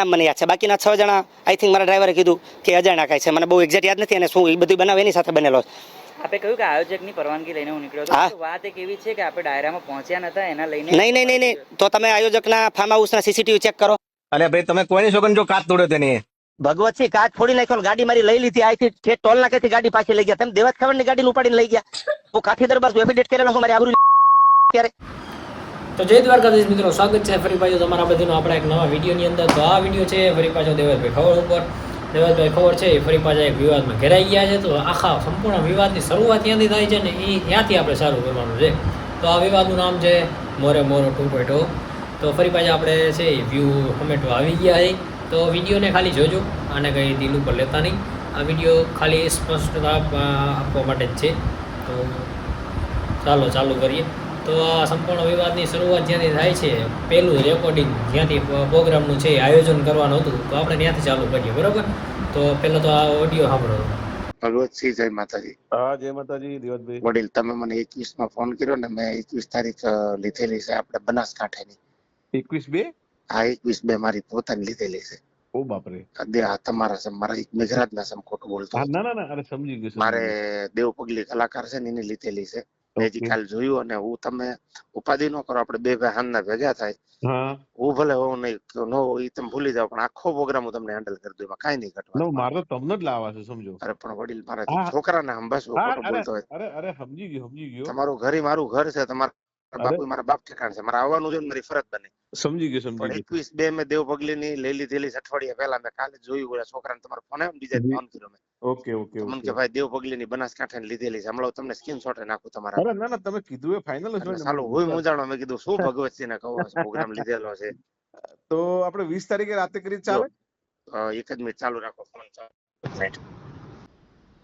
નામ મને યાદ છે. બાકીના છ જણા આઈ થિંક મારા ડ્રાઈવરે કીધું કે અજાણ્યા કાંઈ છે. મને બહુ એક્ઝેક્ટ યાદ નથી અને શું એ બધું બનાવે એની સાથે બનેલો છે. આપે કહ્યું કે આયોજકની પરવાનગી લઈને હું નીકળ્યો હા. હતો વાત એક એવી છે કે આપણે ડાયરામાં પહોંચ્યા નતા એના લઈને નહીં નહીં નહીં નહીં. તો તમે આયોજકના ફાર્મ હાઉસના સીસીટીવી ચેક કરો. અરે ભાઈ તમે કોઈની છોકરી જો કાચ તોડ્યો તેની. ભગવતસિંહ કાચ ફોડી નાખ્યો ગાડી મારી લઈ લીધી. આથી છે ટોલ નાકેથી ગાડી પાછી લઈ ગયા. તમે દેવત ખબર ગાડી ઉપાડીને લઈ ગયા. હું કાઠી દરબાર એફિડેટ કરેલો છું મારી આબરૂ ત્યારે તો જય દ્વારકાધીશ મિત્રો, સ્વાગત છે ફરી પાછું તમારા બધાનું આપણા એક નવા વિડીયોની અંદર. તો આ વીડિયો છે ફરી પાછો દેવતભાઈ ખબર ઉપર. દેવતભાઈ ખબર છે, એ ફરી પાછા એક વિવાદમાં ઘેરાઈ ગયા છે. તો આખા સંપૂર્ણ વિવાદની શરૂઆત ત્યાંથી થાય છે ને એ ત્યાંથી આપણે સારું કરવાનું છે. તો આ વિવાદનું નામ છે મોરે મોરો ટુ પોઈન્ટ તો ફરી પાછા આપણે છે એ વ્યૂ કમેન્ટો આવી ગયા છે. તો વિડીયોને ખાલી જોજો, આને કંઈ દિલ ઉપર લેતા નહીં. આ વીડિયો ખાલી સ્પષ્ટતા આપવા માટે જ છે. તો ચાલો, ચાલુ કરીએ. તો આ સંપૂર્ણ વિવાદની શરૂઆત જ્યાંથી થાય છે પહેલું રેકોર્ડિંગ જ્યાંથી પ્રોગ્રામનું છે આયોજન કરવાનું હતું તો આપણે ત્યાંથી ચાલુ કરીએ બરોબર? તો પહેલો તો આ ઓડિયો સાંભળો. ભગવતસિંહ જય માતાજી. હા જય માતાજી દિવતભાઈ વડીલ તમે મને એકવીસમાં ફોન કર્યો ને મેં એકવીસ તારીખ લીધેલી છે આપણે બનાસકાંઠાની. એકવીસ બે? હા એકવીસ બે મારી પોતાની લીધેલી છે. ઓ બાપરે. તમારા સમ મારા એક મેઘરાજ ના સમ ખોટું બોલતો ના ના ના અરે સમજી ગયો મારે દેવ પગલી કલાકાર છે ને એની લીધેલી છે. મેં કાલ જોયું અને હું તમે ઉપાધિ નો કરો આપણે બે ભાઈ હાનના ભેગા થાય. હું. ભલે હોઉં નહીં નો ન હોય તમે ભૂલી જાવ પણ આખો પ્રોગ્રામ હું તમને હેન્ડલ કરી દઉં એમાં કાંઈ નહીં ઘટવા મારે તો તમને જ લાવવા છે સમજો. અરે પણ વડીલ મારા. છોકરાને હંભાસવું હા, બોલતો હોય. અરે અરે સમજી ગયો સમજી ગયો. તમારું ઘર એ મારું ઘર છે તમારા. બાપુ મારા બાપ ઠેકાણ છે. મારા આવવાનું છે મારી ફરજ બને. સમજી ગયો સમજી ગયો. એકવીસ બે મેં દેવ પગલી ની લેલી લીધેલી અઠવાડિયા પહેલા મેં કાલે જોયું ઓલા છોકરાને તમારો ફોન આવ્યો બીજા ફોન કર્યો મેં. ઓકે ઓકે મને કે ભાઈ દેવ પગલી ની બનાસકાંઠા લીધેલી છે. હમણાં તમને સ્કીન શોટ નાખું તમારા અરે ના ના તમે કીધું એ ફાઇનલ જ હોય. હું મૂંઝાણો મેં કીધું શું ભગવતસિંહ ને કહો પ્રોગ્રામ લીધેલો છે? તો આપણે વીસ તારીખે રાતે કરી ચાલે? એક જ મિનિટ ચાલુ રાખો. ફોન ચાલુ.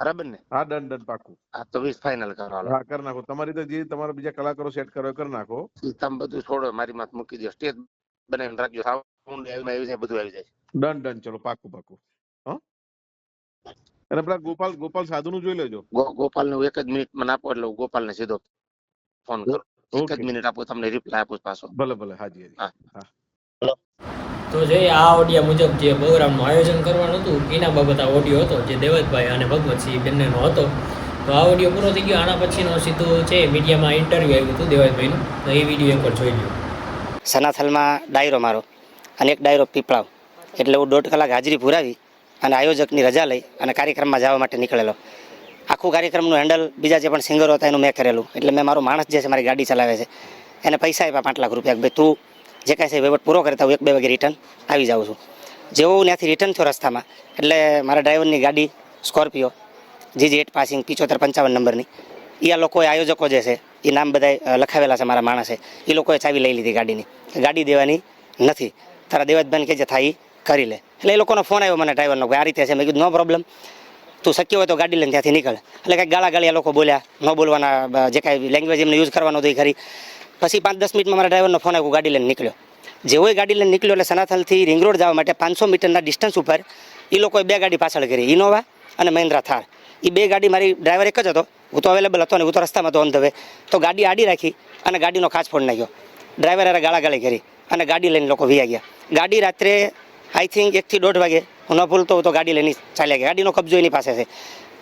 બરાબર ને? હા ડન ડન પાકું હા તો વીસ ફાઇનલ કરો હાલો. હા કરી નાખો. તમારી રીતે જે તમારા બીજા કલાકારો સેટ કરો કરી નાખો. ઈ તમે બધું છોડો મારી માથે મૂકી દો સ્ટેજ બનાવીને રાખજો. સાઉન્ડ આવી આવી જાય બધું આવી જાય. ડન ડન ચલો પાકું પાકું હા? અને પેલા ગોપાલ ગોપાલ સાધુ નું જોઈ લેજો. ગોપાલનું એક જ મિનિટ મને આપો એટલે ગોપાલ ને સીધો ફોન કરો. એક જ મિનિટ આપો તમને રિપ્લાય આપું પાછો. ભલે ભલે હાજી હાજી. હા. તો જે આ ઓડિયા મુજબ જે પ્રોગ્રામનું આયોજન કરવાનું હતું, એના બાબત આ ઓડિયો હતો, જે દેવતભાઈ અને ભગવતસિંહ બંનેનો હતો. તો આ ઓડિયો પૂરો થઈ ગયો, આના પછીનો સીધું છે મીડિયામાં ઇન્ટરવ્યુ આવ્યું હતું દેવતભાઈનું. તો એ વીડિયો એકવાર જોઈ લો સનાથલમાં ડાયરો મારો, અને એક ડાયરો પીપળાવ. એટલે હું દોઢ કલાક હાજરી પુરાવી અને આયોજકની રજા લઈ અને કાર્યક્રમમાં જવા માટે નીકળેલો. આખું કાર્યક્રમનું હેન્ડલ બીજા જે પણ સિંગરો હતા એનું મેં કરેલું. એટલે મેં મારો માણસ જે છે, મારી ગાડી ચલાવે છે, એને પૈસા આપ્યા પાંચ લાખ રૂપિયા ભાઈ તું જે કાંઈ છે વહીવટ પૂરો કરતા હું એક બે વાગે રિટર્ન આવી જાઉં છું. જેવો હું ત્યાંથી રિટર્ન થયો રસ્તામાં, એટલે મારા ડ્રાઈવરની ગાડી સ્કોર્પિયો જીજી એટ પાસિંગ પિચોતેર પંચાવન નંબરની. એ આ લોકોએ આયોજકો જે છે એ નામ બધા લખાવેલા છે મારા માણસે. એ લોકોએ ચાવી લઈ લીધી ગાડીની. ગાડી દેવાની નથી. તારા દેવતભાઈને કે જે થાય એ કરી લે. એટલે એ લોકોનો ફોન આવ્યો મને ડ્રાઈવરનો કે આ રીતે છે. મેં કીધું, નો પ્રોબ્લેમ તું શક્ય હોય તો ગાડી લઈને ત્યાંથી નીકળ. એટલે કાંઈક ગાળા ગાળી લોકો બોલ્યા, ન બોલવાના, જે કાંઈ લેંગ્વેજ એમને યુઝ કરવાનો હતો એ ખરી. પછી પાંચ દસ મિનિટમાં મારા ડ્રાઈવરનો ફોન આવ્યો, ગાડી લઈને નીકળ્યો. જેવો ગાડી લઈને નીકળ્યો એટલે સનાથલથી રિંગ રોડ જવા માટે પાંચસો મીટરના ડિસ્ટન્સ ઉપર એ લોકોએ બે ગાડી પાછળ કરી, ઇનોવા અને મહિન્દ્રા થાર. એ બે ગાડી મારી ડ્રાઈવર એક જ હતો, હું તો અવેલેબલ હતો ને હું તો રસ્તામાં હતો ઓન ધ તો ગાડી આડી રાખી અને ગાડીનો ખાસ ફોડ નાખ્યો. ડ્રાઈવર હારે ગાળાગાળી કરી અને ગાડી લઈને લોકો વી ગયા. ગાડી રાત્રે આઈ થિંક એકથી દોઢ વાગે, હું ન ભૂલતો તો ગાડી લઈને ચાલ્યા ગયા. ગાડીનો કબજો એની પાસે છે.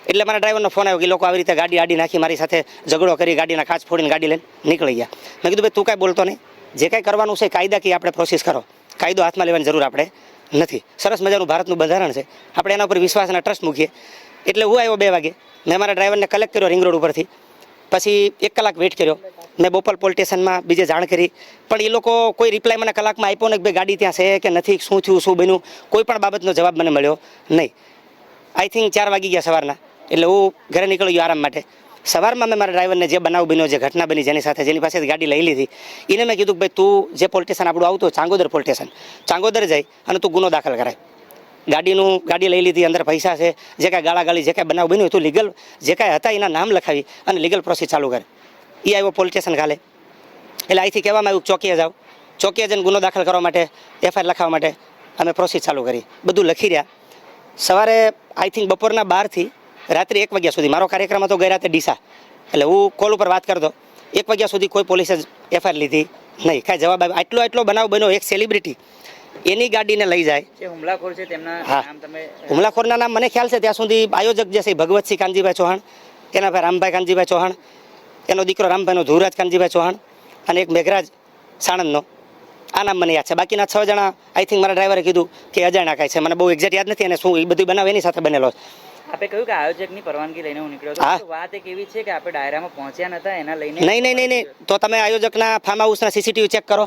એટલે મારા ડ્રાઈવરનો ફોન આવ્યો કે લોકો આવી રીતે ગાડી આડી નાખી, મારી સાથે ઝઘડો કરી, ગાડીના કાચ ફોડીને ગાડી લઈને નીકળી ગયા. મેં કીધું, ભાઈ, તું કાંઈ બોલતો નહીં. જે કાંઈ કરવાનું છે કાયદાકીય આપણે પ્રોસેસ કરો. કાયદો હાથમાં લેવાની જરૂર આપણે નથી. સરસ મજાનું ભારતનું બંધારણ છે. આપણે એના ઉપર વિશ્વાસ અને ટ્રસ્ટ મૂકીએ. એટલે હું આવ્યો બે વાગે. મેં મારા ડ્રાઈવરને કલેક્ટ કર્યો રિંગ રોડ ઉપરથી. પછી એક કલાક વેઇટ કર્યો. મેં બોપલ પોલીસ સ્ટેશનમાં બીજે જાણ કરી. પણ એ લોકો કોઈ રિપ્લાય મને કલાકમાં આપ્યો ને કે, ભાઈ, ગાડી ત્યાં છે કે નથી? શું થયું? શું બન્યું? કોઈ પણ બાબતનો જવાબ મને મળ્યો નહીં. આઈ થિંક ચાર વાગી ગયા સવારના. એટલે હું ઘરે નીકળી ગયો આરામ માટે. સવારમાં મેં મારા ડ્રાઈવરને જે બનાવ બન્યો, જે ઘટના બની, જેની સાથે જેની પાસેથી ગાડી લઈ લીધી, એને મેં કીધું ભાઈ તું જે પોલીસ સ્ટેશન આપણું આવતું ચાંગોદર પોલીસ સ્ટેશન, ચાંગોદર જાય અને તું ગુનો દાખલ કરાય. ગાડીનું, ગાડી લઈ લીધી, અંદર પૈસા છે, જે કાંઈ ગાળાગાળી, જે કાંઈ બનાવ બન્યું તું લીગલ, જે કાંઈ હતા, એના નામ લખાવી અને લીગલ પ્રોસેસ ચાલુ કરે. એ આવ્યો પોલીસ સ્ટેશન ખાલે. એટલે અહીંથી કહેવામાં આવ્યું ચોકીએ જાઓ. ચોકીએ જઈને ગુનો દાખલ કરવા માટે, એફઆઈઆર લખાવવા માટે અમે પ્રોસેસ ચાલુ કરી. બધું લખી રહ્યા. સવારે, આઈ થિંક બપોરના બારથી રાત્રે એક વાગ્યા સુધી. મારો કાર્યક્રમ હતો ગઈ રાતે ડીસા. એટલે હું કોલ ઉપર વાત કરતો. એક વાગ્યા સુધી કોઈ પોલીસે એફઆઈઆર લીધી નહીં. કાંઈ જવાબ આવ્યો આટલો આટલો બનાવ બન્યો. એક સેલિબ્રિટી એની ગાડીને લઈ જાય. હુમલાખોર છે તેમના હા. તમે હુમલાખોરના નામ મને ખ્યાલ છે. ત્યાં સુધી આયોજક જે છે ભગવતસિંહ કાનજીભાઈ ચૌહાણ એના ભાઈ રામભાઈ કાનજીભાઈ ચૌહાણ એનો દીકરો રામભાઈનો ધુવરાજ કાનજીભાઈ ચૌહાણ અને એક મેઘરાજ સાણંદનો. આ નામ મને યાદ છે. બાકીના છ જણા આઈ થિંક મારા ડ્રાઈવરે કીધું કે અજાણ્યા કાંઈ છે. મને બહુ એક્ઝેક્ટ યાદ નથી અને શું એ બધું બનાવ એની સાથે બનેલો છે. આપે કહ્યું કે આયોજકની પરવાનગી લઈને હું નીકળ્યો હતો. વાત એક એવી છે કે આપણે ડાયરામાં પહોંચ્યા નતા એના લઈને નહીં નહીં નહીં તો તમે આયોજકના ફાર્મ હાઉસના સીસીટીવી ચેક કરો.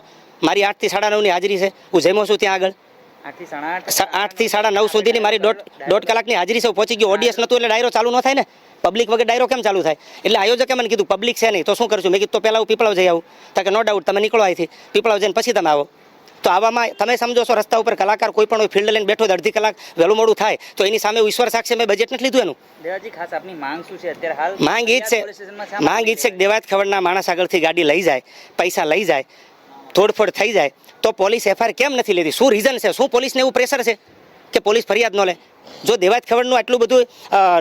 મારી આઠથી સાડા નવની હાજરી છે. હું જમ્યો છું ત્યાં આગળ. આઠથી સાડા નવ સુધીની મારી દોઢ દોઢ કલાકની હાજરી છે. પહોંચી ગયો. ઓડિયન્સ નતું એટલે ડાયરો ચાલુ ન થાય ને? પબ્લિક વગર ડાયરો કેમ ચાલુ થાય? એટલે આયોજકે મને કીધું પબ્લિક છે નહીં. તો શું કરશું? મેં કીધું તો પહેલાં હું પીપળાવ જઈ આવું. તો કે નો ડાઉટ તમે નીકળો અહીંથી. પીપળાવ જઈને પછી તમે આવો. તો આવામાં તમે સમજો છો રસ્તા ઉપર કલાકાર કોઈ પણ ફિલ્ડ લઈને બેઠો અડધી કલાક વહેલું મોડું થાય તો એની સામે ઈશ્વર સાક્ષી મેં બજેટ નથી લીધું એનું. દેવાજી ખાસ આપની માંગ શું છે? અત્યારે હાલ માંગ ઈ જ છે. માંગ ઈ જ છે કે દેવાયત ખબરના માણસ આગળથી ગાડી લઈ જાય પૈસા લઈ જાય તોડફોડ થઈ જાય તો પોલીસ એફઆઈઆર કેમ નથી લેતી શું રીઝન છે? શું પોલીસને એવું પ્રેશર છે કે પોલીસ ફરિયાદ ન લે? જો દેવાત ખવડનું આટલું બધું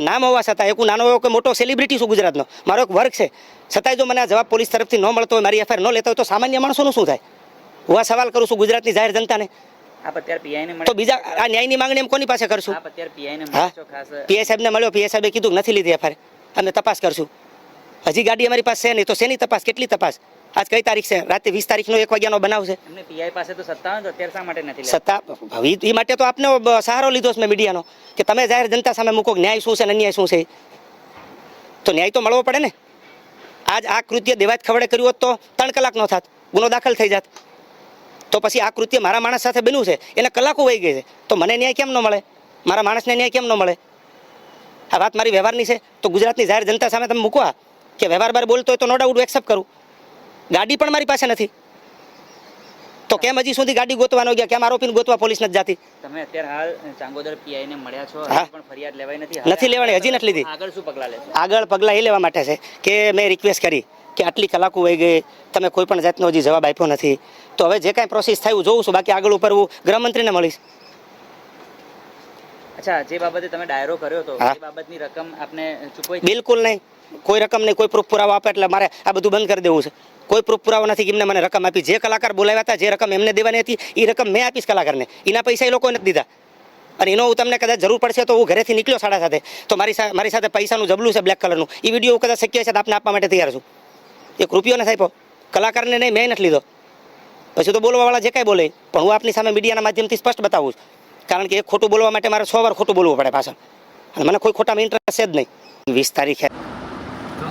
નામ હોવા છતાં એક નાનો એવો કે મોટો સેલિબ્રિટી છું ગુજરાતનો? મારો એક વર્ગ છે. છતાંય જો મને આ જવાબ પોલીસ તરફથી ન મળતો હોય મારી એફઆઈઆર ન લેતો હોય તો સામાન્ય માણસોનું શું થાય? હું આ સવાલ કરું છું ગુજરાતની જાહેર જનતાને. ને તો બીજા આ ન્યાયની માંગણી એમ કોની પાસે કરશું? પીઆઈ ને સાહેબને મળ્યો પીઆઈ સાહેબે કીધું નથી લીધી એફઆઈઆર. અમે તપાસ કરશું. હજી ગાડી અમારી પાસે છે નહીં તો શેની તપાસ? કેટલી તપાસ? આજ કઈ તારીખ છે? રાતે વીસ તારીખનો એક વાગ્યાનો બનાવ છે. પીઆઈ પાસે તો સત્તા તો અત્યારે શા માટે નથી સત્તા? એ માટે તો આપને સહારો લીધો છે મેં મીડિયાનો કે તમે જાહેર જનતા સામે મૂકો ન્યાય શું છે અને અન્યાય શું છે તો ન્યાય તો મળવો પડે ને. આજ આ કૃત્ય દેવાજ ખવડે કર્યું હોત તો ત્રણ કલાક નો થાત ગુનો દાખલ થઈ જાત. તો પછી આ કૃત્ય મારા માણસ સાથે બન્યું છે? એને કલાકો વહી ગઈ છે. તો મને ન્યાય કેમ ન મળે? મારા માણસને ન્યાય કેમ ન મળે? આ વાત મારી વ્યવહારની છે? તો ગુજરાતની જાહેર જનતા સામે તમે મૂકવા કે વ્યવહાર બાર બોલતો હોય તો નો ડાઉટ એક્સેપ્ટ કરું. ગાડી પણ મારી પાસે નથી. તો કેમ હજી સુધી ગાડી ગોતવાનો ગયા? કેમ આરોપીને ગોતવા પોલીસ નથી જાતી? તમે અત્યારે હાલ ચાંગોદર પીઆઈ ને મળ્યા છો. પણ ફરિયાદ લેવાય નથી? નથી લેવાની હજી નથી લીધી. આગળ શું પગલા લેશો? આગળ પગલાં એ લેવા માટે છે કે મેં રિક્વેસ્ટ કરી. કે આટલી કલાકો વહી ગઈ તમે કોઈ પણ જાતનો હજી જવાબ આપ્યો નથી. તો હવે જે કાંઈ પ્રોસેસ થાય જોઉં છું બાકી આગળ ઉપર હું ગૃહમંત્રીને મળીશ. અચ્છા જે બાબતે તમે ડાયરો કર્યો હતો એ બાબતની રકમ આપને ચૂકવાઈ બિલકુલ નહીં. કોઈ રકમ નહીં કોઈ પ્રૂફ પુરાવો આપે એટલે મારે આ બધું બંધ કરી દેવું છે. કોઈ પ્રૂફ પુરાવો નથી કે એમને મને રકમ આપી. જે કલાકાર બોલાવ્યા હતા જે રકમ એમને દેવાની હતી એ રકમ મેં આપીશ કલાકારને. એના પૈસા એ લોકોએ નથી દીધા. અને એનો હું તમને કદાચ જરૂર પડશે તો હું ઘરેથી નીકળ્યો સાડા સાથે. તો મારી સાથે મારી સાથે પૈસાનું જબલું છે બ્લેક કલરનું. એ વીડિયો હું કદાચ શક્ય છે તો આપને આપવા માટે તૈયાર છું. એક રૂપિયો નથી આપ્યો. કલાકારને નહીં, મેં નથી લીધો. પછી તો બોલવાવાળા જે કાંઈ બોલે, પણ હું આપની સામે મીડિયાના માધ્યમથી સ્પષ્ટ બતાવું છું. કારણ કે એક ખોટું બોલવા માટે મારે સો વાર ખોટું બોલવું પડે પાછળ. અને મને કોઈ ખોટામાં ઇન્ટરેસ્ટ છે જ નહીં. વીસ તારીખે.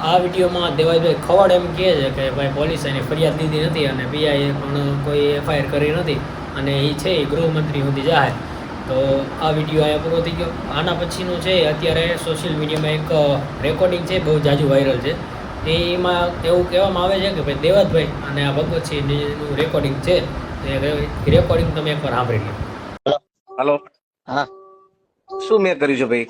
આ વિડીયોમાં દેવાજભાઈ ખવડ એમ કહે છે કે ભાઈ પોલીસે એની ફરિયાદ લીધી નથી અને પીઆઈએ પણ કોઈ એફઆઈઆર કરી નથી. અને એ છે એ ગૃહમંત્રી સુધી જાહેર તો આ વીડિયો અહીંયા પૂરો થઈ ગયો. આના પછીનું છે, અત્યારે સોશિયલ મીડિયામાં એક રેકોર્ડિંગ છે, બહુ જાજુ વાયરલ છે. એમાં એવું કહેવામાં આવે છે કે ભાઈ દેવતભાઈ અને આ ભગવતસિંહનું રેકોર્ડિંગ છે એ રેકોર્ડિંગ તમે એકવાર સાંભળી લો. હલો. હા. શું મેં કર્યું છે ભાઈ?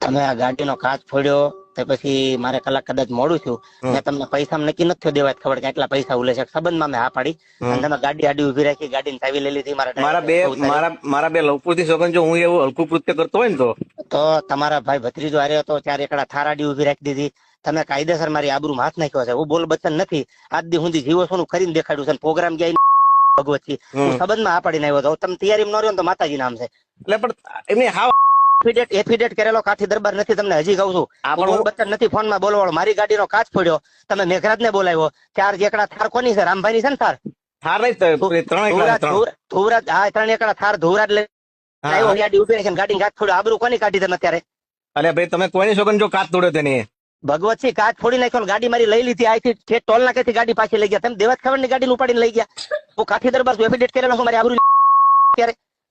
તમે આ ગાડીનો કાચ ફોડ્યો. તે પછી મારે કલાક કદાચ મોડું થયું. મેં તમને પૈસા નક્કી નથી દેવાય ખબર કે આટલા પૈસા ઉલે છે. સંબંધમાં મેં હા પાડી. અને તમે ગાડી આડી ઊભી રાખી ગાડી ચાવી લઈ લીધી મારા મારા બે મારા મારા બે લવપુરથી સગન જો હું એવું હલકું કૃત્ય કરતો હોય ને તો? તો તમારા ભાઈ ભત્રીજો હાર્યો હતો ત્યારે એકડા થાર આડી ઊભી રાખી દીધી. તમે કાયદેસર મારી આબરૂમાં હાથ નાખ્યો છે. હું બોલ બચન નથી. આજ દી સુધી જીવો છું કરીને દેખાડ્યું છે પ્રોગ્રામ ગયા ભગવતજી હું. સંબંધમાં હા પાડીને આવ્યો હતો. તમે તૈયારી ન રહ્યો તો માતાજી નામ છે. એટલે પણ એમની હાવ એફિડેટ એફિડેટ કરેલો કાઠી દરબાર નથી તમને હજી કહું છું. આપણો હું બચન નથી ફોનમાં બોલવાળો મારી ગાડીનો કાચ ફોડ્યો. તમે મેઘરાજ ને બોલાવ્યો. ચાર એકડા થાર કોની છે? રામભાઈ ની છે ને થાર? થાર ધુવરાજ હા ત્રણ એકડા થાર ધુવરાજ લઈ ગાડી ઊભી રાખીને ગાડી કાચ ફોડ્યો. આબરૂ કોની કાઢી તમે અત્યારે? અરે ભાઈ તમે કોઈની સગન જો કાચ તોડ્યો તેની. ભગવતસિંહ કાચ ફોડી નાખ્યો ગાડી મારી લઈ લીધી. આથી ઠેઠ ટોલ નાકેથી ગાડી પાછી લઈ ગયા. તમે દેવાત ખબરની ગાડી ઉપાડીને લઈ ગયા. હું કાઠી દરબાર એફિડેટ કરેલો છું મારી આબરૂ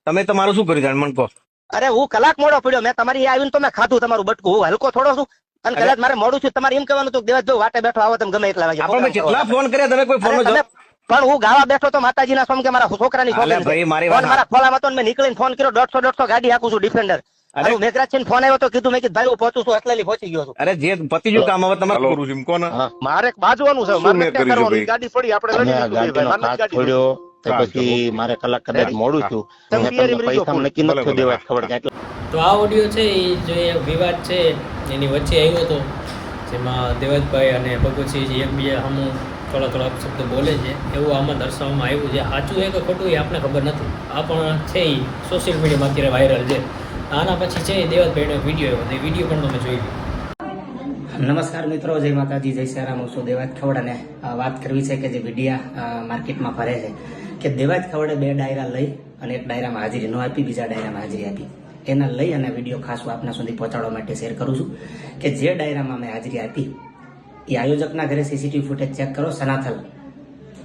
તમે તમારું શું કર્યું જાણ? મને કહો. અરે હું કલાક મોડો પડ્યો મેં તમારી આવીને તો મેં ખાધું તમારું બટકું. હું હલકો થોડો છું. અને કદાચ મારે મોડું છું તમારે એમ કહેવાનું હતું કે દેવાતભાઈ વાટે બેઠો આવો તમે ગમે એટલા વાગે કેટલા ફોન કર્યા? તમે કોઈ ફોન પણ હું ગાવા બેઠો તો માતાજીના સોમ કે મારા છોકરાની છોકરી. મારી ફોન વાત- મારા ખોલામાં હતો મેં નીકળીને ફોન કર્યો દોઢસો દોઢસો ગાડી હાકું છું ડિફેન્ડર અરે- મેઘરાજ છે ફોન આવ્યો તો કીધું મેં કીધું ભાઈ હું પહોંચું છું એટલેલી પહોંચી ગયો છું. અરે જે પતિજુ કામ હવે તમારે કરું છું કોને મારે બાજવાનું છે મારે મેં ક્યાં કર્યું કરવાનું? ગાડી પડી આપણે લડી લીધું ભાઈ, પછી મારે કલાક કદાચ મોડું છું તમે તમને પૈસા નક્કી નથી દેવા ખબર કે તો આ ઓડિયો છે એ જે વિવાદ છે એની વચ્ચે આવ્યો હતો જેમાં દેવતભાઈ અને ભગવતસિંહજી એકબીજા હમું થોડા થોડા શબ્દ બોલે છે. એવું આમાં દર્શાવવામાં આવ્યું છે. સાચું એ કે ખોટું એ આપણને ખબર નથી. આ પણ છે એ સોશિયલ મીડિયામાં અત્યારે વાયરલ છે. આના પછી છે દેવતભાઈનો વીડિયો આવ્યો એ વીડિયો પણ તમે જોઈ લો. નમસ્કાર મિત્રો જય માતાજી જય શ્રી રામ. હું છું દેવાત ખવડ અને વાત કરવી છે કે જે મીડિયા માર્કેટમાં ફરે છે. કે દેવાજ ખવડે બે ડાયરા લઈ અને એક ડાયરામાં હાજરી ન આપી, બીજા ડાયરામાં હાજરી આપી. એના લઈ અને વીડિયો ખાસ હું આપના સુધી પહોંચાડવા માટે શેર કરું છું કે જે ડાયરામાં મેં હાજરી આપી, એ આયોજકના ઘરે સીસીટીવી ફૂટેજ ચેક કરો, સનાથલ.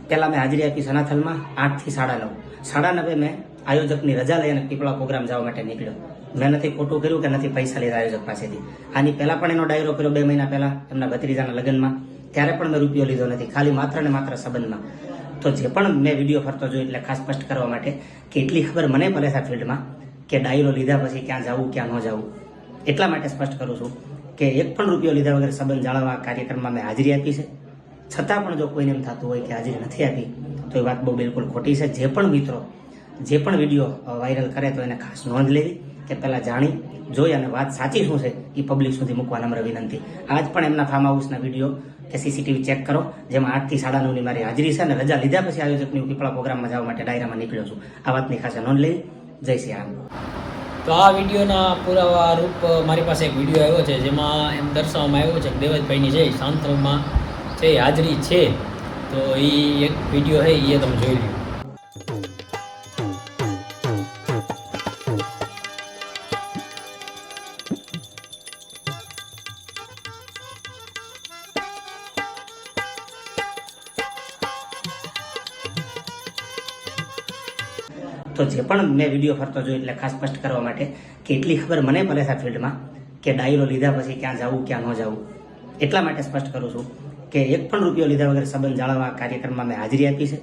પહેલાં મેં હાજરી આપી સનાથલમાં આઠથી સાડા નવ. સાડા નવે મેં આયોજકની રજા લઈ અને પીપળા પ્રોગ્રામ જવા માટે નીકળ્યો. મેં નથી ખોટું કર્યું કે નથી પૈસા લીધા આયોજક પાસેથી. આની પહેલાં પણ એનો ડાયરો કર્યો બે મહિના પહેલાં એમના ભત્રીજાના લગ્નમાં. ત્યારે પણ મેં રૂપિયો લીધો નથી. ખાલી માત્ર ને માત્ર સંબંધમાં. તો જે પણ મેં વીડિયો ફરતો જોયો એટલે ખાસ સ્પષ્ટ કરવા માટે કે એટલી ખબર મને પડે છે ફિલ્ડમાં કે ડાયરો લીધા પછી ક્યાં જવું, ક્યાં ન જવું. એટલા માટે સ્પષ્ટ કરું છું કે એક પણ રૂપિયો લીધા વગર સંબંધ જાળવવા કાર્યક્રમમાં મેં હાજરી આપી છે. છતાં પણ જો કોઈને એમ થતું હોય કે હાજરી નથી આપી, તો એ વાત બહુ બિલકુલ ખોટી છે. જે પણ મિત્રો, જે પણ વીડિયો વાયરલ કરે તો એને ખાસ નોંધ લેવી કે પહેલાં જાણી, જોઈ અને વાત સાચી શું છે એ પબ્લિક સુધી મૂકવા નમ્ર વિનંતી. આજ પણ એમના ફાર્મ હાઉસના વીડિયો કે સીસીટીવી ચેક કરો. જેમાં આઠથી સાડા નવની મારી હાજરી છે અને રજા લીધા પછી આયોજકની પીપળા પ્રોગ્રામમાં જવા માટે ડાયરામાં નીકળ્યો છું. આ વાતની ખાસ નોંધ લઈ. જય શ્રી રામ. તો આ વિડીયોના પુરાવા રૂપ મારી પાસે એક વીડિયો આવ્યો છે, જેમાં એમ દર્શાવવામાં આવ્યો છે કે દેવજભાઈની છે શાંતમાં છે હાજરી છે, તો એ એક વીડિયો છે એ તમે જોઈ લો જે પણ મેં વીડિયો ફરતો જોયો એટલે ખાસ સ્પષ્ટ કરવા માટે કે એટલી ખબર મને પડે છે આ ફિલ્ડમાં કે ડાયરો લીધા પછી ક્યાં જવું, ક્યાં ન જવું. એટલા માટે સ્પષ્ટ કરું છું કે એક પણ રૂપિયો લીધા વગર સંબંધ જાળવવા કાર્યક્રમમાં મેં હાજરી આપી છે.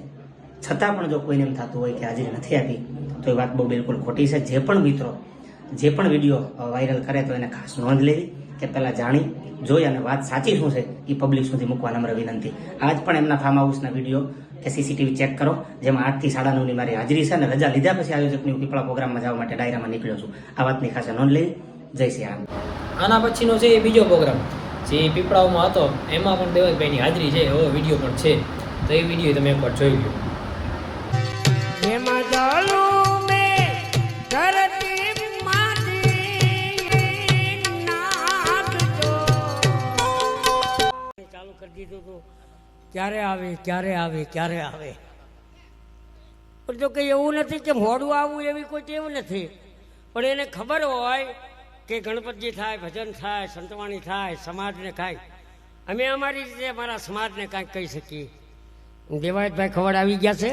છતાં પણ જો કોઈને એમ થતું હોય કે હાજરી નથી આપી, તો એ વાત બહુ બિલકુલ ખોટી છે. જે પણ મિત્રો, જે પણ વીડિયો વાયરલ કરે તો એને ખાસ નોંધ લેવી કે પહેલાં જાણી, જોઈ અને વાત સાચી શું છે એ પબ્લિક સુધી મૂકવા નમ્ર વિનંતી. આજ પણ એમના ફાર્મ હાઉસના વીડિયો કે સીસીટીવી ચેક કરો. જેમાં આઠથી સાડા નવની મારી હાજરી છે અને રજા લીધા પછી આયોજકની હું પીપળા પ્રોગ્રામમાં જવા માટે ડાયરામાં નીકળ્યો છું. આ વાતની ખાસ નોંધ લઈ જય શ્રી રામ. આના પછીનો છે એ બીજો પ્રોગ્રામ જે પીપળાઓમાં હતો એમાં પણ દેવતભાઈની હાજરી છે. એવો વીડિયો પણ છે. તો એ વીડિયો તમે એકવાર જોઈ લો. ચાલુ કરી દીધું હતું. ક્યારે આવે ક્યારે આવે ક્યારે આવે? પણ જો કંઈ એવું નથી કે મોડું આવવું એવી કોઈ ટેવ નથી. પણ એને ખબર હોય કે ગણપતજી થાય, ભજન થાય, સંતવાણી થાય, સમાજને ખાય અમે અમારી રીતે અમારા સમાજને કાંઈક કહી શકીએ. દેવાયતભાઈ ખબર આવી ગયા છે.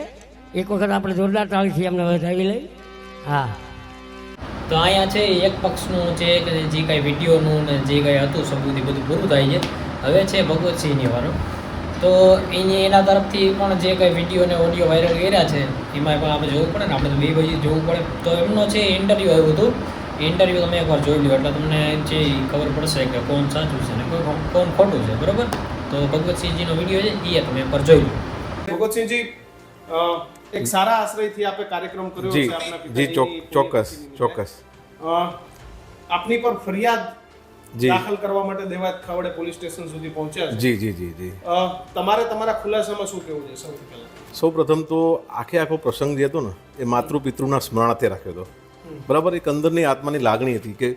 એક વખત આપણે જોરદાર તાળીથી અમને વધાવી લઈ. હા. તો અહીંયા છે એક પક્ષનું છે જે કાંઈ વિડીયોનું ને જે કાંઈ હતું, સબૂત એ બધું પૂરું થાય છે. હવે છે ભગવતસિંહની વારો. તો એની એના તરફથી પણ જે કંઈ વીડિયો અને ઓડિયો વાયરલ કર્યા છે એમાં પણ આપણે જોવું પડે ને આપણે તો બે બાજુ જોવું પડે તો એમનો છે ઇન્ટરવ્યૂ આવ્યું હતું ઇન્ટરવ્યૂ તમે એકવાર જોઈ લો એટલે તમને જે ખબર પડશે કે કોણ સાચું છે ને કોણ કોણ ખોટું છે બરાબર તો ભગવતસિંહજીનો વીડિયો છે એ તમે એકવાર જોઈ લો ભગવતસિંહજી એક સારા આશ્રયથી આપે કાર્યક્રમ કર્યો જી છે આપના જી ચોક્કસ ચોક્કસ. આપની પર ફરિયાદ. દાખલ કરવા માટે દેવાત ખાવડે પોલીસ સ્ટેશન સુધી પહોંચ્યા છે. જી જી જી જી. તમારે તમારા ખુલાસામાં શું કહેવું છે સૌથી પહેલાં? સૌ પ્રથમ તો આખે આખો પ્રસંગ જે હતો ને એ માતૃ પિતૃના સ્મરણાર્થે રાખ્યો હતો. બરાબર એક અંદરની આત્માની લાગણી હતી કે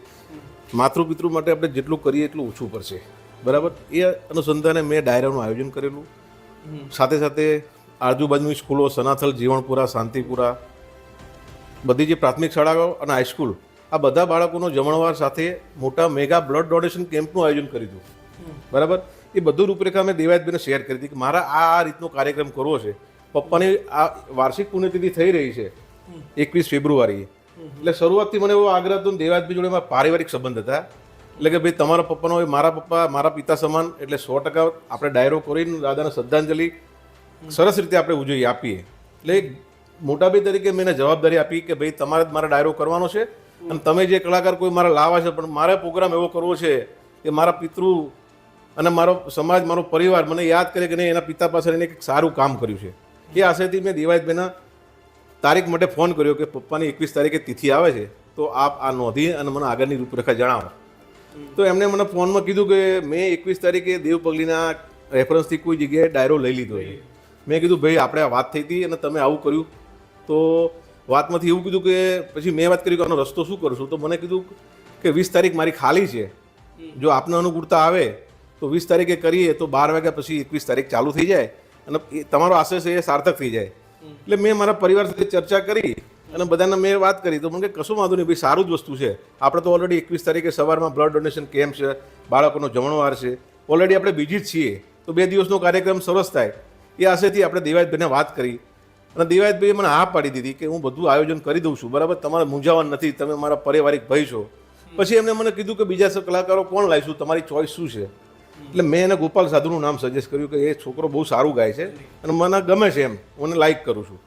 માતૃ પિતૃ માટે આપણે જેટલું કરીએ એટલું ઓછું પડશે. બરાબર? એ અનુસંધાને મેં ડાયરાનું આયોજન કરેલું. સાથે સાથે આજુબાજુની સ્કૂલો સનાથલ જીવણપુરા શાંતિપુરા બધી જે પ્રાથમિક શાળાઓ અને હાઈસ્કૂલ આ બધા બાળકોનો જમણવાર સાથે મોટા મેગા બ્લડ ડોનેશન કેમ્પનું આયોજન કર્યું હતું બરાબર? એ બધું રૂપરેખા મેં દેવાયતભાઈને શેર કરી હતી કે મારા આ આ રીતનો કાર્યક્રમ કરવો છે. પપ્પાની આ વાર્ષિક પુણ્યતિથિ થઈ રહી છે, એકવીસ ફેબ્રુઆરી એટલે શરૂઆતથી મને એવો આગ્રહ હતો ને દેવાયતભાઈ જોડે મારા પારિવારિક સંબંધ હતા. એટલે કે ભાઈ તમારા પપ્પાનો હોય મારા પપ્પા, મારા પિતા સમાન, એટલે સો ટકા આપણે ડાયરો કરીને દાદાને શ્રદ્ધાંજલિ સરસ રીતે આપણે ઉજવી આપીએ. એટલે મોટાભાઈ તરીકે મેં જવાબદારી આપી કે ભાઈ તમારે જ મારે ડાયરો કરવાનો છે. અને તમે જે કલાકાર કોઈ મારા લાવા છે, પણ મારે પ્રોગ્રામ એવો કરવો છે કે મારા પિતૃ અને મારો સમાજ, મારો પરિવાર મને યાદ કરે કે નહીં, એના પિતા પાસે એને એક સારું કામ કર્યું છે. એ આશયથી મેં દેવાયતભાઈના તારીખ માટે ફોન કર્યો કે પપ્પાની એકવીસ તારીખે તિથિ આવે છે, તો આપ આ નોંધી અને મને આગળની રૂપરેખા જણાવો. તો એમણે મને ફોનમાં કીધું કે મેં એકવીસ તારીખે દેવ પગલીના રેફરન્સથી કોઈ જગ્યાએ ડાયરો લઈ લીધો છે. મેં કીધું, ભાઈ, આપણે આ વાત થઈ હતી અને તમે આવું કર્યું. તો વાતમાંથી એવું કીધું કે પછી મેં વાત કરી કે આનો રસ્તો શું કરશું તો મને કીધું કે વીસ તારીખ મારી ખાલી છે. જો આપને અનુકૂળતા આવે, તો વીસ તારીખે કરીએ, તો બાર વાગ્યા પછી એકવીસ તારીખ ચાલુ થઈ જાય અને એ તમારો આશય છે એ સાર્થક થઈ જાય. એટલે મેં મારા પરિવાર સાથે ચર્ચા કરી અને બધાને મેં વાત કરી. તો મને કે કશું વાંધો નહીં, ભાઈ, સારું જ વસ્તુ છે. આપણે તો ઓલરેડી એકવીસ તારીખે સવારમાં બ્લડ ડોનેશન કેમ્પ છે, બાળકોનો જમણવાર છે. ઓલરેડી આપણે બીજી જ છીએ. તો બે દિવસનો કાર્યક્રમ સરસ થાય. એ આશયથી આપણે દેવાજભાઈને વાત કરી. અને દેવાયતભાઈએ મને હા પાડી દીધી કે હું બધું આયોજન કરી દઉં છું, બરાબર? તમારે મૂંઝાવણ નથી, તમે મારા પારિવારિક ભાઈ છો. પછી એમને મને કીધું કે બીજા કલાકારો કોણ લાવીશું? તમારી ચોઈસ શું છે? એટલે મેં એને ગોપાલ સાધુનું નામ સજેસ્ટ કર્યું કે એ છોકરો બહુ સારું ગાય છે અને મને ગમે છે એમ, હું એને લાઇક કરું છું.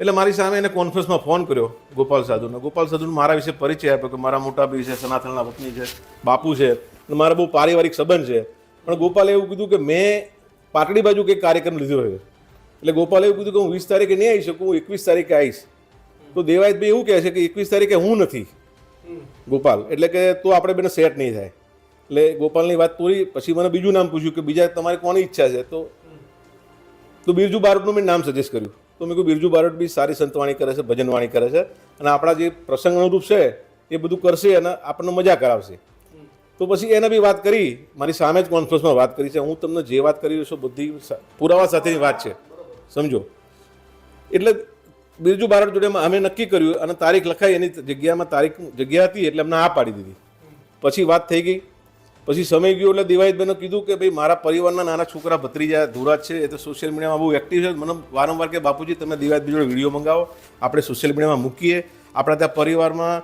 એટલે મારી સામે એને કોન્ફરન્સમાં ફોન કર્યો ગોપાલ સાધુને. ગોપાલ સાધુને મારા વિશે પરિચય આપ્યો કે મારા મોટા બી છે, સનાતનના પત્ની છે, બાપુ છે, અને મારા બહુ પારિવારિક સંબંધ છે. પણ ગોપાલે એવું કીધું કે મેં પાટડી બાજુ કંઈક કાર્યક્રમ લીધો છે. એટલે ગોપાલે એવું કીધું કે હું વીસ તારીખે નહીં આવી શકું હું એકવીસ તારીખે આવીશ. તો દેવાયતભાઈ એવું કહે છે કે એકવીસ તારીખે હું નથી. ગોપાલ એટલે કે તો આપણે બેને સેટ નહીં થાય. એટલે ગોપાલની વાત પૂરી પછી મને બીજું નામ પૂછ્યું કે બીજા તમારી કોની ઈચ્છા છે? તો તો બિરજુ બારોટનું મેં નામ સજેસ્ટ કર્યું. તો મેં કહ્યું બિરજુ બારોટ બી સારી સંતવાણી કરે છે ભજનવાણી કરે છે અને આપણા જે પ્રસંગ અનુરૂપ છે એ બધું કરશે અને આપણને મજા કરાવશે. તો પછી એને બી વાત કરી મારી સામે જ કોન્ફરન્સમાં વાત કરી છે. હું તમને જે વાત કરી રહ્યો છું બધી પુરાવા સાથેની વાત છે. સમજો? એટલે બિરજુ બારડ જોડે અમે નક્કી કર્યું અને તારીખ લખાઈ, એની જગ્યામાં તારીખ, જગ્યા હતી એટલે અમને આ પાડી દીધી. પછી વાત થઈ ગઈ. પછી સમય ગયો એટલે દિવાળીબેને કીધું કે ભાઈ, મારા પરિવારના નાના છોકરા ભત્રીજા ધુરાજ છે, એ તો સોશિયલ મીડિયામાં બહુ એક્ટિવ છે. મને વારંવાર કે, બાપુજી, તમે દિવાળી જોડે વીડિયો મંગાવો. આપણે સોશિયલ મીડિયામાં મૂકીએ. આપણા ત્યાં પરિવારમાં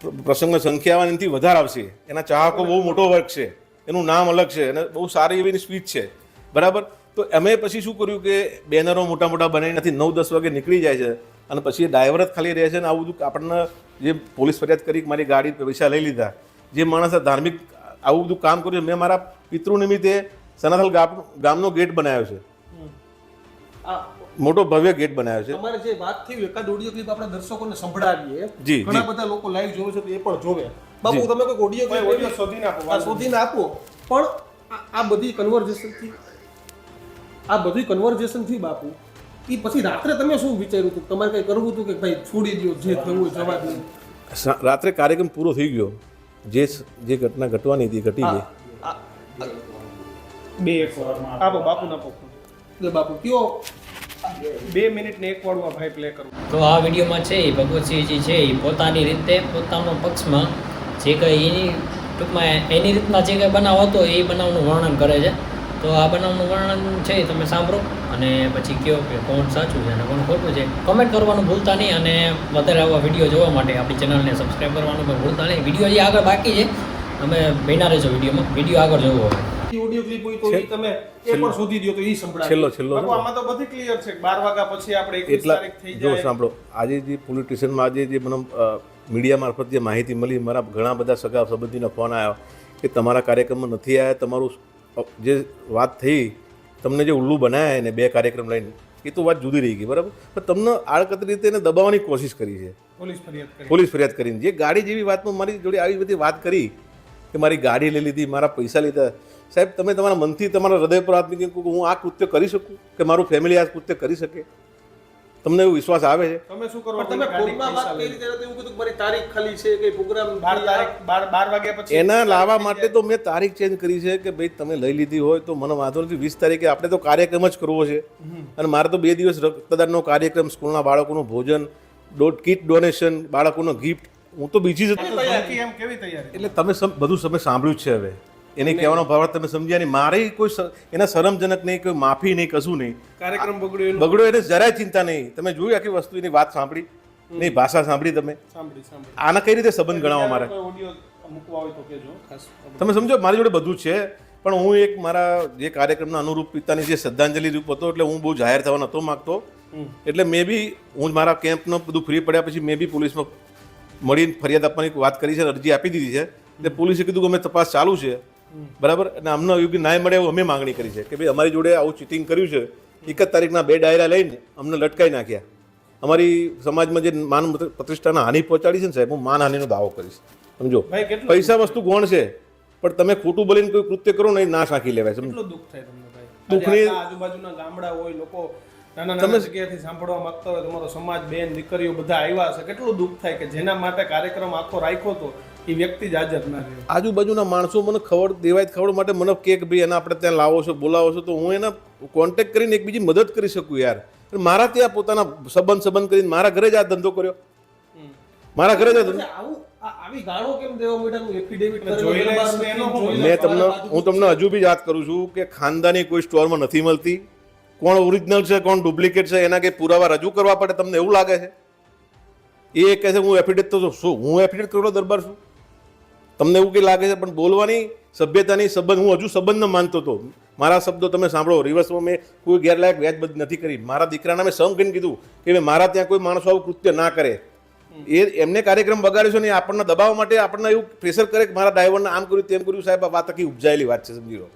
પ્ર- પ્રસંગની સંખ્યા એનાથી વધારે આવશે. એના ચાહકો બહુ મોટો વર્ગ છે. એનું નામ અલગ છે. અને બહુ સારી એવી સ્પીચ છે. બરાબર? તો અમે પછી શું કર્યું કે બેનરો મોટા મોટા બનાવીને નથી નવ દસ વાગે નીકળી જાય છે અને પછી એ ડ્રાઈવર જ ખાલી રહે છે ને આવું બધું આપણને જે પોલીસ ફરિયાદ કરી મારી ગાડી પૈસા લઈ લીધા જે માણસે ધાર્મિક આવું બધું કામ કર્યું મેં મારા પિતૃ નિમિત્તે સનાથલ ગામ ગામનો ગેટ બનાવ્યો છે. આ મોટો ભવ્ય ગેટ બનાવ્યો છે. તમારે જે વાત થઈ એકાદ ઓડિયો ક્લિપ આપણે દર્શકોને સંભળાવીએ. જી, ઘણા બધા લોકો લાઈવ જોવે છે એ પણ જોવે. બાપુ. તમે કોઈ ઓડિયો ક્લિપ ઓડિયો શોધીને આપો શોધીને આપો. પણ આ- આ બધી કન્વર્ઝેશનથી આ બધી કન્વર્ઝેશનથી બાપુ એ પછી રાત્રે તમે શું વિચાર્યું હતું? તમારે કંઈ કરવું હતું કે ભાઈ છોડી દો જે થવું હોય જવા દો રાત્રે કાર્યક્રમ પૂરો થઈ ગયો. જે જે ઘટના ઘટવાની હતી ઘટી ગઈ. બે એક આપો બાપુ ના પપ્પુ બાપુ કયો? બે મિનિટ ને એક વાળું ભાઈ પ્લે કરું. તો આ વિડીયોમાં છે એ ભગવતસિંહજી છે એ પોતાની રીતે પોતાના પક્ષમાં જે કંઈ એની ટૂંકમાં એની રીતના જે કંઈ બનાવ હતો એ બનાવનું વર્ણન કરે છે. તો આ બનાવનું વર્ણન છે એ તમે સાંભળો અને પછી કહો કે કોણ સાચું છે અને કોણ ખોટું છે. કમેન્ટ કરવાનું ભૂલતા નહીં અને વધારે આવા વીડિયો જોવા માટે આપણી ચેનલને સબસ્ક્રાઈબ કરવાનું પણ ભૂલતા નહીં. વીડિયો જે આગળ બાકી છે. તમે બન્યા રહેજો વિડીયોમાં. વીડિયો આગળ જોવો હવે. ઓડિયો ક્લિપ હોય તો તમે એ પણ શોધી દો તો એ છેલ્લો- છેલ્લો. આમાં તો બધી ક્લિયર છે. બાર વાગ્યા પછી આપણે એકવીસ એટલા તારીખ થઈ જો સાંભળો આજે જે પોલીસ સ્ટેશનમાં આજે જે મને મીડિયા મારફત જે માહિતી મળી મારા ઘણા બધા સગા સંબંધીનો ફોન આવ્યો કે તમારા કાર્યક્રમમાં નથી આવ્યા તમારું જે વાત થઈ તમને જે ઉલ્લુ બનાવ્યા એને બે કાર્યક્રમ લઈને એ તો વાત જુદી રહી ગઈ બરાબર? પણ તમને આડકતરી રીતે એને દબાવવાની કોશિશ કરી છે. પોલીસ ફરિયાદ પોલીસ ફરિયાદ કરીને. જે ગાડી જેવી વાતમાં મારી જોડે આવી બધી વાત કરી કે મારી ગાડી લઈ લીધી મારા પૈસા લીધા. સાહેબ તમે તમારા મનથી તમારા હૃદય પર આત્મી કે હું આ કૃત્ય કરી શકું? કે મારું ફેમિલી આ કૃત્ય કરી શકે? તમને એવો વિશ્વાસ આવે છે? તમે શું કરો? તમે કોર્ટમાં વાત કરી ત્યારે તો એવું કીધું કે મારી તારીખ ખાલી છે કે પ્રોગ્રામ 12 તારીખ બાર બાર વાગ્યા પછી એના લાવવા માટે તો મેં તારીખ ચેન્જ કરી છે કે ભાઈ તમે લઈ લીધી હોય તો મને વાંધો નથી. વીસ તારીખે આપણે તો કાર્યક્રમ જ કરવો છે. અને મારે તો બે દિવસ રક્તદાનનો કાર્યક્રમ સ્કૂલના બાળકોનું ભોજન ડોટ કીટ ડોનેશન બાળકોનો ગિફ્ટ હું તો બીજી જ એમ કેવી તૈયારી? એટલે તમે બધું તમે સાંભળ્યું છે હવે. એને કહેવાનો ભાવ તમે સમજ્યા નહીં. મારે કોઈ એના શરમજનક નહીં કોઈ માફી નહીં કશું નહીં. કાર્યક્રમ બગડ્યો બગડ્યો એને જરાય ચિંતા નહીં. તમે જોયું આખી વસ્તુ એની વાત સાંભળી? નહીં ભાષા સાંભળી તમે? આના કઈ રીતે સંબંધ ગણાવો મારે? તમે સમજો મારી જોડે બધું છે પણ હું એક મારા જે કાર્યક્રમના અનુરૂપ પિતાની જે શ્રદ્ધાંજલિ રૂપ હતો એટલે હું બહુ જાહેર થવા નહોતો માગતો. એટલે મેં બી હું મારા કેમ્પનો બધું ફ્રી પડ્યા પછી મેં બી પોલીસમાં મળીને ફરિયાદ આપવાની વાત કરી છે અરજી આપી દીધી છે. એટલે પોલીસે કીધું કે અમે તપાસ ચાલુ છે. બરાબર? અને અમને યોગ્ય ન્યાય મળે એવું અમે માંગણી કરી છે કે ભાઈ અમારી જોડે આવું ચીટિંગ કર્યું છે એક જ તારીખના બે ડાયરા લઈને અમને લટકાઈ નાખ્યા. અમારી સમાજમાં જે માન પ્રતિષ્ઠાના હાનિ પહોંચાડી છે ને સાહેબ હું માનહાનિનો દાવો કરીશ. સમજો? પૈસા વસ્તુ કોણ છે પણ તમે ખોટું બોલીને કોઈ કૃત્ય કરો ને એ ના સાંખી લેવાય સમજો? દુઃખ થાય તમને ભાઈ? દુઃખની- આજુબાજુના ગામડા હોય લોકો નાના નાના જગ્યાએથી સાંભળવા માંગતા હોય તમારો સમાજ બેન દીકરીઓ બધા આવ્યા હશે. કેટલું દુઃખ થાય કે જેના માટે કાર્યક્રમ આખો રાખ્યો હતો એ વ્યક્તિ જ હાજર ના રહ્યો. આજુબાજુના માણસો મને ખબર દેવાય ખબર માટે મને કે કે ભાઈ એના આપણે ત્યાં લાવો છો બોલાવો છો તો હું એને કોન્ટેક્ટ કરીને એકબીજી મદદ કરી શકું યાર. મારા ત્યાં પોતાના સંબંધ સંબંધ કરીને મારા ઘરે જ આ ધંધો કર્યો. મારા ઘરે જ આ ધંધો. મેં તમને હું તમને હજુ બી યાદ કરું છું કે ખાનદાની કોઈ સ્ટોરમાં નથી મળતી. કોણ ઓરિજિનલ છે કોણ ડુપ્લિકેટ છે એના કે પુરાવા રજૂ કરવા પડે તમને એવું લાગે છે? એ કહે છે હું એફિડેવિટ તો શું હું એફિડેવિટ કરેલો દરબાર છું? તમને એવું કંઈ લાગે છે પણ બોલવાની સભ્યતાની સંબંધ હું હજુ સંબંધ માનતો હતો મારા શબ્દો તમે સાંભળો. રિવર્સમાં મેં કોઈ ગેરલાયક વ્યાજબદ્ધ નથી કરી. મારા દીકરાના મેં સમ કરીને કીધું કે મેં મારા ત્યાં કોઈ માણસો આવું કૃત્ય ના કરે. એ એમને કાર્યક્રમ બગાડ્યો છે ને આપણને દબાવવા માટે આપણને એવું પ્રેશર કરે કે મારા ડ્રાઈવરને આમ કર્યું તેમ કર્યું. સાહેબ આ વાત આખી ઉપજાયેલી વાત છે સમજી લો.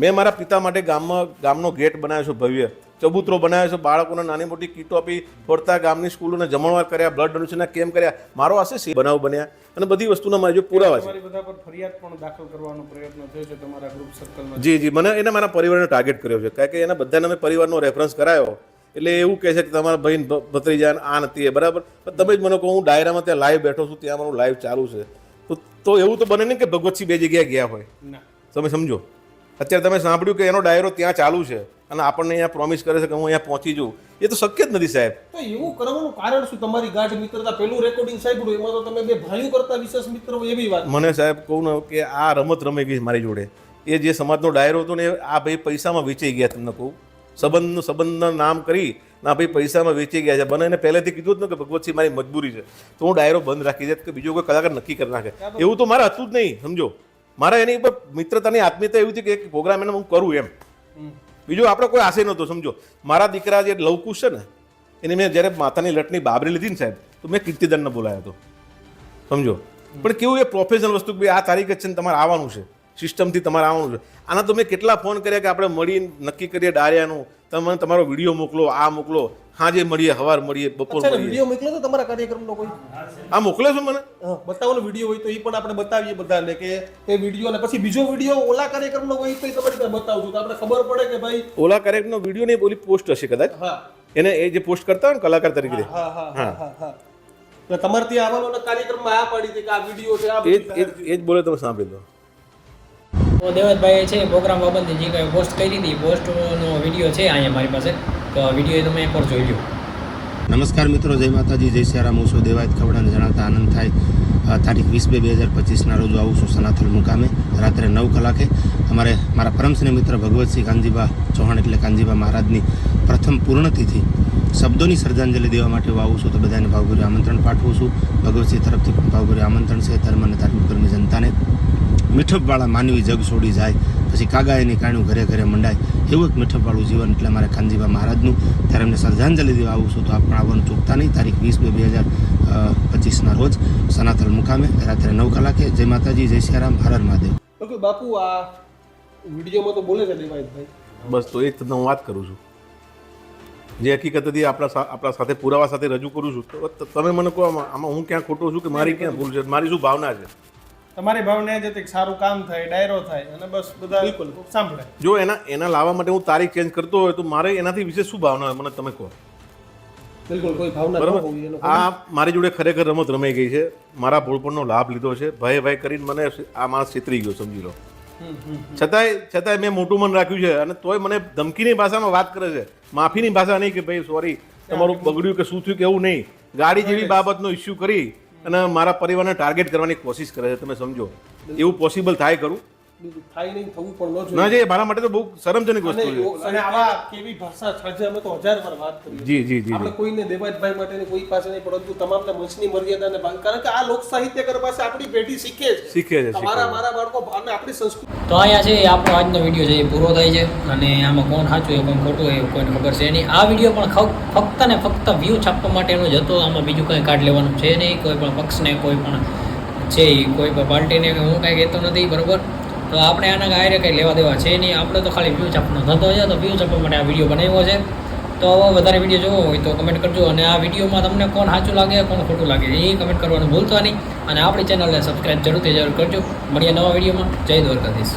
મેં મારા પિતા માટે ગામમાં ગામનો ગેટ બનાવ્યો છે ભવ્ય. ચબૂતરો બનાવ્યો છે બાળકોને નાની મોટી કીટો આપી ફરતા ગામની સ્કૂલોને જમણવાર કર્યા બ્લડ ડોનેશનના કેમ્પ કર્યા. મારો આશે સે- બનાવ બન્યા અને બધી વસ્તુના મારે જો પુરાવા છે. બધા પર ફરિયાદ પણ દાખલ કરવાનો પ્રયત્ન થયો છે તમારા ગ્રુપ સર્કલમાં જી જી. મને એને મારા પરિવારને ટાર્ગેટ કર્યો છે. કારણ કે એના બધાને મેં પરિવારનો રેફરન્સ કરાયો. એટલે એવું કહે છે કે તમારા ભાઈ ભત્રીજાને આ નથી એ બરાબર? પણ તમે જ મને કહો હું ડાયરામાં ત્યાં લાઈવ બેઠો છું ત્યાં મારું લાઈવ ચાલુ છે. તો તો એવું તો બને નહીં કે ભગવતસિંહ બે જગ્યાએ ગયા હોય. તમે સમજો. અત્યારે તમે સાંભળ્યું કે એનો ડાયરો ત્યાં ચાલુ છે. અને આપણને અહીંયા પ્રોમિસ કરે છે કે હું અહીંયા પહોંચી જઉં. એ તો શક્ય જ નથી સાહેબ. તો એવું કરવાનું કારણ શું? તમારી ગાઢ મિત્રતા પેલું રેકોર્ડિંગ સાંભળ્યું એમાં તો તમે બે ભાઈઓ કરતા વિશેષ મિત્ર એવી વાત. મને સાહેબ કહું ને કે આ રમત રમી ગઈ મારી જોડે. એ જે સમાજનો ડાયરો હતો ને આ ભાઈ પૈસામાં વેચાઈ ગયા તમને કહું. સંબંધનું સંબંધના નામ કરી ના ભાઈ પૈસામાં વેચી ગયા છે. બને એને પહેલેથી કીધું જ ને કે ભગવતસિંહ મારી મજબૂરી છે. તો હું ડાયરો બંધ રાખી દે કે બીજો કોઈ કલાકાર નક્કી કરી નાખે. એવું તો મારે હતું જ નહીં સમજો. મારા એની ઉપર મિત્રતાની આત્મીયતા એવી હતી કે એક પ્રોગ્રામ એને હું કરું એમ. બીજો આપણે કોઈ આશય નહોતો, સમજો. મારા દીકરા જે લવકુશ છે ને, એને મેં જ્યારે માતાની લટની બાબરી લીધી ને સાહેબ, તો મેં કીર્તિદાનને બોલાયો હતો. સમજો? પણ કેવું એ પ્રોફેશનલ વસ્તુ કે આ તારીખ જ છે ને તમારે આવવાનું છે. સિસ્ટમથી તમારે આવવાનું છે. આના તો મેં કેટલા ફોન કર્યા કે આપણે મળીને નક્કી કરીએ ડાયરાનું તમે તમારો વીડિયો મોકલો આ મોકલો સાંજે મળીએ સવાર મળીએ બપોર વીડિયો મોકલો તો તમારા કાર્યક્રમનો કોઈ? આ મોકલે છો મને? બતાવવાનો વીડિયો હોય તો એ પણ આપણે બતાવીએ બધાને કે એ વીડિયો અને પછી બીજો વીડિયો ઓલા કાર્યક્રમનો હોય તો તમારી પાસે બતાવજો. તો આપણે ખબર પડે કે ભાઈ ઓલા કાર્યક્રમનો વીડિયો નહીં ઓલી પોસ્ટ હશે કદાચ. હા. એને એ જે પોસ્ટ કરતા હોય ને કલાકાર તરીકે. હા હા હા હા. હા તમારે ત્યાં આવવાનો કાર્યક્રમમાં આ પડી હતી કે આ વીડિયો છે એ જ- એ જ- એ જ બોલે તમે સાંભળી લો. તો દેવતભાઈએ છે પ્રોગ્રામ બાબતે જે કંઈ પોસ્ટ કરી હતી પોસ્ટનો વીડિયો છે અહીંયા મારી પાસે. તો વીડિયો તમે એકવાર જોઈ લો નમસ્કાર મિત્રો, જય માતાજી, જય સિયારામ. હું છું દેવાયત ખવડાને જણાવતા આનંદ થાય. તારીખ વીસ બે બે હજાર પચીસના રોજ આવું છું સનાથલ મુકામે, રાત્રે નવ કલાકે. અમારે મારા પરમશ્રી મિત્ર ભગવતસિંહ કાનજીબા ચૌહાણ એટલે કાનજીબા મહારાજની પ્રથમ પૂર્ણતિથિ શબ્દોની શ્રદ્ધાંજલિ દેવા માટે હું આવું છું તો બધાને ભાવભર્યું આમંત્રણ પાઠવું છું. ભગવતસિંહ તરફથી ભાવભર્યું આમંત્રણ છે, ધર્મ અને ધાર્મિક કર્મી જનતાને. મીઠપવાળા માનવી જગ છોડી જાય પછી કાગાયની કાણું ઘરે ઘરે મંડાય એવું એક મીઠપવાળું જીવન એટલે મારે કાનજીબા મહારાજનું. ત્યારે એમને શ્રદ્ધાંજલિ દેવા આવું છું તો આપ પણ આવવાનું ચૂકતા નહીં. તારીખ વીસ બે બે હજાર પચીસના રોજ સનાતન મુકામે રાત્રે નવ કલાકે જય માતાજી જય સિયારામ હર મહાદેવ. બાપુ આ વિડીયોમાં તો બોલે છે દેવાયતભાઈ બસ તો એ જ તમને હું વાત કરું છું. જે હકીકત હતી આપણા આપણા સાથે પુરાવા સાથે રજૂ કરું છું. તો તમે મને કહો આમાં આમાં હું ક્યાં ખોટો છું કે મારી ક્યાં ભૂલ છે? મારી શું ભાવના છે? તમારી ભાવને જ હતી સારું કામ થાય ડાયરો થાય અને બસ બધા સાંભળે. જો એના એના લાવવા માટે હું તારીખ ચેન્જ કરતો હોય તો મારે એનાથી વિશે શું ભાવના હોય? મને તમે કહો. બિલકુલ કોઈ ભાવના બરાબર? આ મારી જોડે ખરેખર રમત રમાઈ ગઈ છે. મારા ભોળપણનો લાભ લીધો છે. ભાઈ ભાઈ કરીને મને આ માણસ છેતરી ગયો સમજી લો. છતાંય છતાંય મેં મોટું મન રાખ્યું છે અને તોય મને ધમકીની ભાષામાં વાત કરે છે. માફીની ભાષા નહીં કે ભાઈ સોરી તમારું બગડ્યું કે શું થયું કે એવું નહીં. ગાડી જેવી બાબતનો ઇસ્યુ કરી અને મારા પરિવારને ટાર્ગેટ કરવાની કોશિશ કરે છે તમે સમજો. એવું પોસિબલ થાય બીજું થાય નહીં થવું પણ ન ના જે મારા માટે તો બહુ શરમજનક વસ્તુ છે. અને આવા કેવી ભાષા સાંજે અમે તો હજાર વાર વાત કરી. જી જી જી આપણે કોઈને દેવાજભાઈ માટે કોઈ પાસે નહીં પરંતુ તમામના મંચની મર્યાદાને ભાંગ કારણ કે આ લોક સાહિત્યકાર પાસે આપણી પેઢી શીખે છે. શીખે છે મારા મારા બાળકો અને આપણી સંસ્કૃતિ તો અહીંયા છે આપણો આજનો વીડિયો છે એ પૂરો થાય છે. અને આમાં કોણ સાચું એ કોણ ખોટું એ કોઈને ખબર છે નહીં. આ વીડિયો પણ ફક્ત ને ફક્ત વ્યૂ છાપવા માટેનો જ હતો. આમાં બીજું કંઈ કાર્ડ લેવાનું છે નહીં. કોઈ પણ પક્ષને કોઈ પણ છે કોઈ પણ પાર્ટીને હું કાંઈ કહેતો નથી બરોબર? તો આપણે આના આયરે કંઈ લેવા દેવા છે નહીં. આપણે તો ખાલી વ્યૂઝ આપવાનો ધંધો છે, તો વ્યૂઝ આપવા માટે આ વીડિયો બનાવ્યો છે. તો વધારે વીડિયો જોવો હોય તો કમેન્ટ કરજો અને આ વિડીયોમાં તમને કોણ સાચું લાગે, કોણ ખોટું લાગે એ કમેન્ટ કરવાનું ભૂલતા નહીં. અને આપણી ચેનલને સબસ્ક્રાઈબ જરૂરથી જરૂર કરજો. મળીએ નવા વિડીયોમાં જય દ્વારકાધીશ.